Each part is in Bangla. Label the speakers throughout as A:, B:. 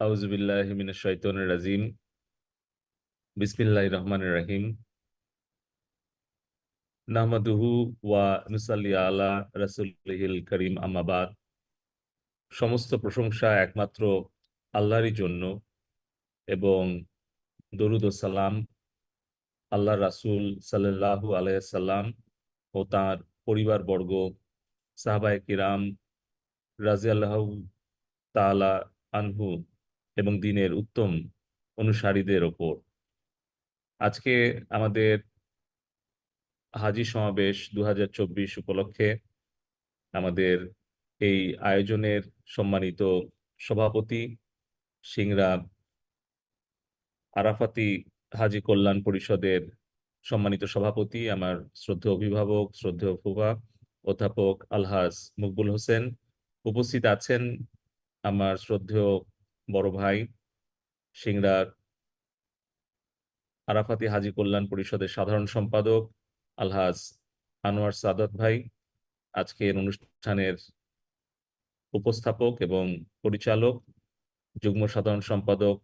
A: আউজুবিল্লাহ মিনাশ শাইতানির রাজিম। বিসমিল্লাহির রহমানির রহিম। নাহমাদুহু ওয়া নুসাল্লি আলা রাসূলিহিল করিম, আম্মা বাদ। সমস্ত প্রশংসা একমাত্র আল্লাহরই জন্য এবং দরুদ সালাম আল্লাহ রাসূল সাল্লাল্লাহু আলাইসাল্লাম ও তার পরিবারবর্গ, সাহাবায়ে কিরাম রাদিয়াল্লাহু তাআলা আনহু। এবং দিনের উত্তম অনুসারীদের ওপর। আজকে আমাদের হাজি সমাবেশ ২০২৪ উপলক্ষে আমাদের এই আয়োজনের সম্মানিত সভাপতি সিংরা আরাফাতি হাজী কল্যাণ পরিষদের সম্মানিত সভাপতি, আমার শ্রদ্ধেয় অভিভাবক, শ্রদ্ধেয় ফুফা, অধ্যাপক আলহাজ মকবুল হোসেন উপস্থিত আছেন। আমার শ্রদ্ধেয় বড় ভাই, সিংড়ার আরাফাতি হাজী কল্যাণ পরিষদের সাধারণ সম্পাদক, আলহাজ আনোয়ার সাদত ভাই, আজকের অনুষ্ঠানের উপস্থাপক এবং পরিচালক, যুগ্ম সাধারণ সম্পাদক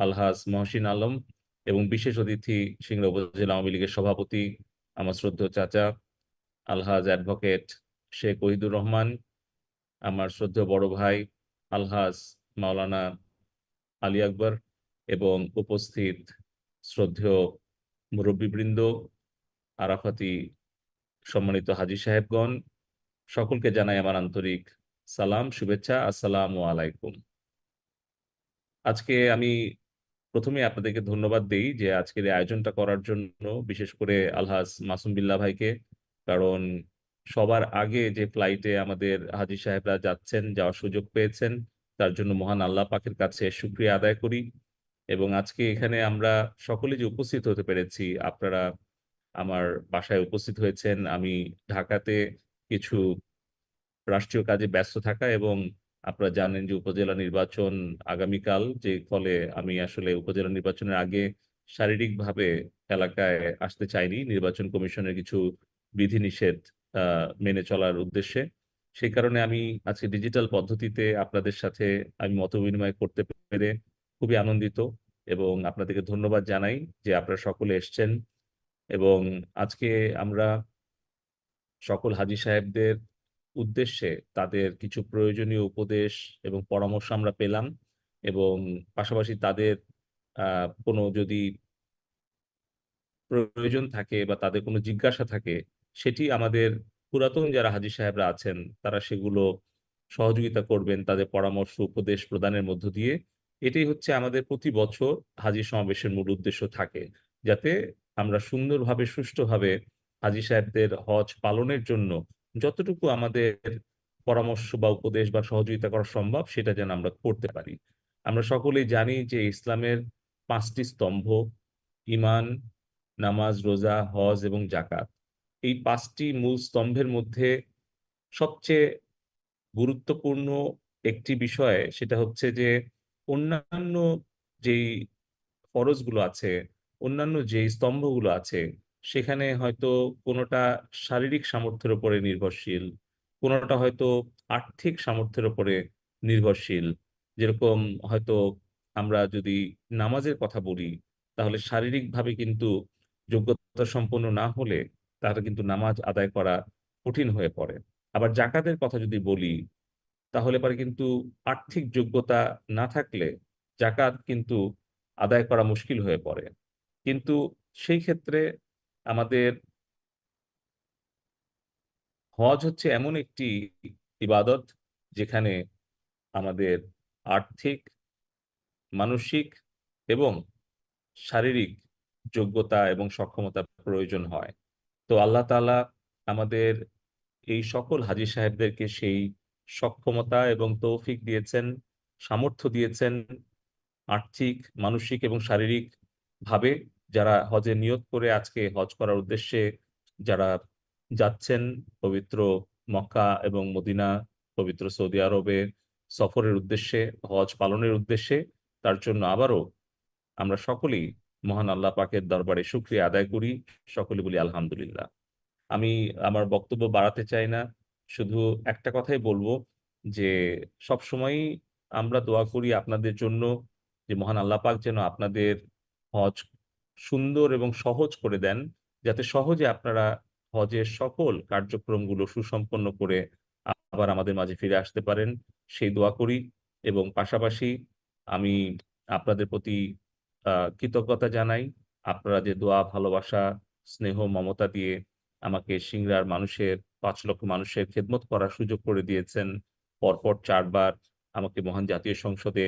A: আলহাজ মহসিন আলম এবং বিশেষ অতিথি সিংড়া উপজেলা আওয়ামী লীগের সভাপতি আমার শ্রদ্ধ চাচা, আলহাজ অ্যাডভোকেট শেখ ওহিদুর রহমান, আমার শ্রদ্ধ বড় ভাই আলহাজ মাওলানা আলী আকবর এবং উপস্থিত শ্রদ্ধেয় মুরব্বীবৃন্দ, আরাফাতি সম্মানিত হাজি সাহেবগণ, সকলকে জানাই আমার আন্তরিক সালাম, শুভেচ্ছা, আসসালাম আলাইকুম। আজকে আমি প্রথমে আপনাদেরকে ধন্যবাদ দিই যে আজকের এই আয়োজনটা করার জন্য, বিশেষ করে আলহাজ মাসুম বিল্লাহ ভাইকে, কারণ সবার আগে যে ফ্লাইটে আমাদের হাজি সাহেবরা যাচ্ছেন, যাওয়ার সুযোগ পেয়েছেন তার জন্য মহান আল্লাহ পাকের কাছে শুক্রিয়া আদায় করি। এবং আজকে এখানে আমরা সকলে যে উপস্থিত হতে পেরেছি, আপনারা আমার বাসায় উপস্থিত হয়েছেন। আমি ঢাকাতে কিছু রাষ্ট্রীয় কাজে ব্যস্ত থাকা এবং আপনারা জানেন যে উপজেলা নির্বাচন আগামীকাল, যে ফলে আমি আসলে উপজেলা নির্বাচনের আগে শারীরিকভাবে এলাকায় আসতে চাইনি। নির্বাচন কমিশনের কিছু বিধিনিষেধ মেনে চলার উদ্দেশ্যে। সেই কারণে আমি আজকে ডিজিটাল পদ্ধতিতে আপনাদের সাথে আমি মত বিনিময় করতে পেরে খুবই আনন্দিত এবং আপনাদেরকে ধন্যবাদ জানাই যে আপনারা সকলে এসছেন এবং আজকে আমরা সকল হাজী সাহেবদের উদ্দেশ্যে তাদের কিছু প্রয়োজনীয় উপদেশ এবং পরামর্শ আমরা পেলাম এবং পাশাপাশি তাদের কোনো যদি প্রয়োজন থাকে বা তাদের কোনো জিজ্ঞাসা থাকে, সেটি আমাদের পুরাতন যারা হাজী সাহেবরা আছেন, তারা সেগুলো সহযোগিতা করবেন, তাদের পরামর্শ, উপদেশ প্রদানের মধ্য দিয়ে। এটাই হচ্ছে আমাদের প্রতি বছর হাজী সমাবেশের মূল উদ্দেশ্য থাকে, যাতে আমরা সুন্দরভাবে, সুষ্ঠুভাবে হাজী সাহেবদের হজ পালনের জন্য যতটুকু আমাদের পরামর্শ বা উপদেশ বা সহযোগিতা করা সম্ভব, সেটা যেন আমরা করতে পারি। আমরা সকলেই জানি যে ইসলামের পাঁচটি স্তম্ভ ইমান নামাজ, রোজা, হজ এবং জাকাত এই পাঁচটি মূল স্তম্ভের মধ্যে সবচেয়ে গুরুত্বপূর্ণ একটি বিষয় সেটা হচ্ছে যে অন্যান্য যেই ফরজগুলো আছে, অন্যান্য যেই স্তম্ভগুলো আছে, সেখানে হয়তো কোনোটা শারীরিক সামর্থ্যের উপরে নির্ভরশীল, কোনোটা হয়তো আর্থিক সামর্থ্যের উপরে নির্ভরশীল। যেরকম হয়তো আমরা যদি নামাজের কথা বলি, তাহলে শারীরিকভাবে কিন্তু যোগ্যতা সম্পন্ন না হলে তাহলে কিন্তু নামাজ আদায় করা কঠিন হয়ে পড়ে। আবার জাকাতের কথা যদি বলি, তাহলে পরে কিন্তু আর্থিক যোগ্যতা না থাকলে জাকাত কিন্তু আদায় করা মুশকিল হয়ে পড়ে। কিন্তু সেই ক্ষেত্রে আমাদের হজ হচ্ছে এমন একটি ইবাদত, যেখানে আমাদের আর্থিক, মানসিক এবং শারীরিক যোগ্যতা এবং সক্ষমতা প্রয়োজন হয়। তো আল্লাহ তাআলা আমাদের এই সকল হাজী সাহেবদেরকে সেই সক্ষমতা এবং তৌফিক দিয়েছেন, সামর্থ্য দিয়েছেন আর্থিক, মানসিক এবং শারীরিক ভাবে যারা হজে নিয়ত করে আজকে হজ করার উদ্দেশ্যে যারা যাচ্ছেন পবিত্র মক্কা এবং মদিনা, পবিত্র সৌদি আরবে সফরের উদ্দেশ্যে, হজ পালনের উদ্দেশ্যে, তার জন্য আবারও আমরা সকলেই মহান আল্লাহ পাকের দরবারে শুকরিয়া আদায় করি। সকলে বলি, আলহামদুলিল্লাহ। আমি আমার বক্তব্য বাড়াতে চাই না। শুধু একটা কথাই বলব যে সব সবসময়ই আমরা দোয়া করি আপনাদের জন্য যে, মহান আল্লাহ পাক যেন আপনাদের হজ সুন্দর এবং সহজ করে দেন, যাতে সহজে আপনারা হজের সকল কার্যক্রমগুলো সুসম্পন্ন করে আবার আমাদের মাঝে ফিরে আসতে পারেন। সেই দোয়া করি এবং পাশাপাশি আমি আপনাদের প্রতি কৃতজ্ঞতা জানাই। আপনারা যে দোয়া, ভালোবাসা, স্নেহ, মমতা দিয়ে আমাকে সিংড়ার মানুষের, পাঁচ লক্ষ মানুষের খেদমত করার সুযোগ করে দিয়েছেন, পরপর চারবার আমাকে মহান জাতীয় সংসদে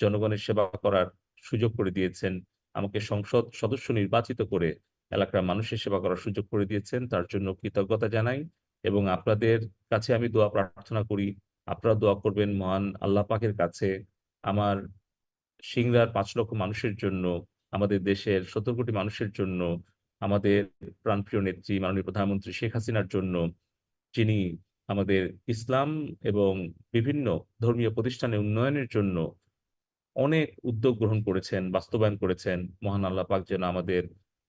A: জনগণের সেবা করার সুযোগ করে দিয়েছেন। আমাকে সংসদ সদস্য নির্বাচিত করে এলাকার মানুষের সেবা করার সুযোগ করে দিয়েছেন, তার জন্য কৃতজ্ঞতা জানাই এবং আপনাদের কাছে আমি দোয়া প্রার্থনা করি। আপনারা দোয়া করবেন মহান আল্লাহ পাকের কাছে। আমার সিংড়ার পাঁচ লক্ষ মানুষের জন্য, আমাদের দেশের সত্তর কোটি মানুষের জন্য, আমাদের প্রাণপ্রিয় নেত্রী, মাননীয় প্রধানমন্ত্রী শেখ হাসিনার জন্য, যিনি আমাদের ইসলাম এবং বিভিন্ন ধর্মীয় প্রতিষ্ঠানের উন্নয়নের জন্য অনেক উদ্যোগ গ্রহণ করেছেন, বাস্তবায়ন করেছেন, মহান আল্লাহ পাক যেন আমাদের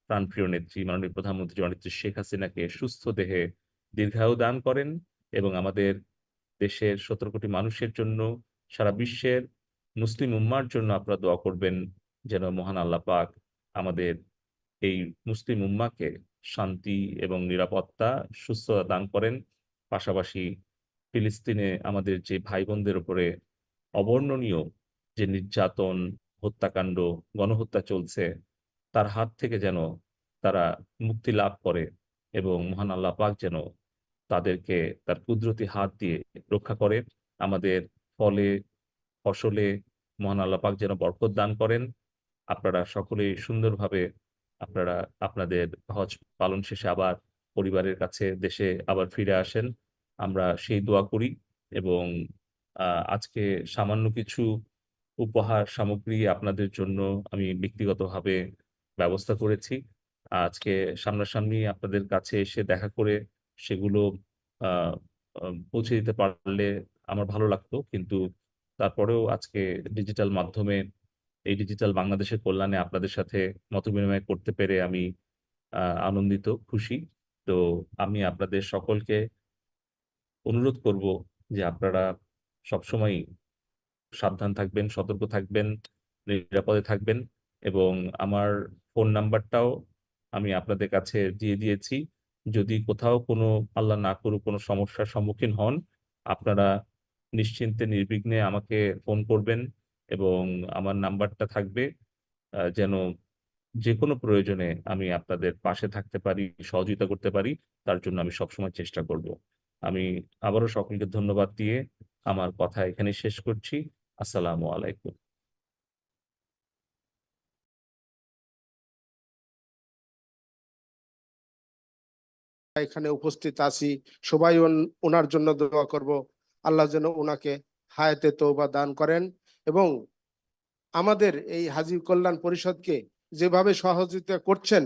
A: প্রাণপ্রিয় নেত্রী, মাননীয় প্রধানমন্ত্রী জননেত্রী শেখ হাসিনাকে সুস্থ দেহে দীর্ঘায়ু দান করেন এবং আমাদের দেশের সতেরো কোটি মানুষের জন্য সারা বিশ্বের মুসলিম উম্মার জন্য আপনারা দোয়া করবেন যেন মহান আল্লাহ পাক আমাদের এই মুসলিম উম্মাকে শান্তি এবং নিরাপত্তা, সুস্থতা দান করেন। পাশাপাশি ফিলিস্তিনে আমাদের যে ভাই বোনদের উপরে অবর্ণনীয় যে নির্যাতন, হত্যাকাণ্ড, গণহত্যা চলছে, তার হাত থেকে যেন তারা মুক্তি লাভ করে এবং মহান আল্লাহ পাক যেন তাদেরকে তার কুদরতি হাত দিয়ে রক্ষা করে। আমাদের ফলে ফসলে মহান আল্লাহ পাক যেন বরকত দান করেন। আপনারা সকলেই সুন্দরভাবে আপনারা আপনাদের হজ পালন শেষে আবার পরিবারের কাছে দেশে আবার ফিরে আসেন। আমরা সেই দোয়া করি এবং আজকে সামান্য কিছু উপহার সামগ্রী আপনাদের জন্য আমি ব্যক্তিগতভাবে ব্যবস্থা করেছি। আজকে সামনাসামনি আপনাদের কাছে এসে দেখা করে সেগুলো পৌঁছে দিতে পারলে আমার ভালো লাগতো। কিন্তু তারপরেও আজকে ডিজিটাল মাধ্যমে, এই ডিজিটাল বাংলাদেশের কল্যাণে আপনাদের সাথে মতবিনিময় করতে পেরে আমি আনন্দিত, খুশি। তো আমি আপনাদের সকলকে অনুরোধ করব যে আপনারা সবসময় সাবধান থাকবেন, সতর্ক থাকবেন, নিরাপদে থাকবেন এবং আমার ফোন নাম্বারটাও আমি আপনাদের কাছে দিয়ে দিয়েছি। যদি কোথাও কোনো আল্লাহ না করুক, কোনো সমস্যার সম্মুখীন হন, আপনারা নিশ্চিন্তে নির্বিঘ্নে আমাকে ফোন করবেন এবং আমার নাম্বারটা থাকবে। যেন যে কোনো প্রয়োজনে আমি আপনাদের পাশে থাকতে পারি, সহযোগিতা করতে পারি, তার জন্য আমি সবসময় চেষ্টা করব। আমি আবারও সকলকে ধন্যবাদ দিয়ে আমার কথা এখানে শেষ করছি। আসসালামু আলাইকুম।
B: এখানে উপস্থিত আছি। সবাই ওনার জন্য দোয়া করব। আল্লাহ যেন ওনাকে হায়াতে তৌবা দান করেন এবং আমাদের এই হাজি কল্যাণ পরিষদকে যেভাবে সহযোগিতা করছেন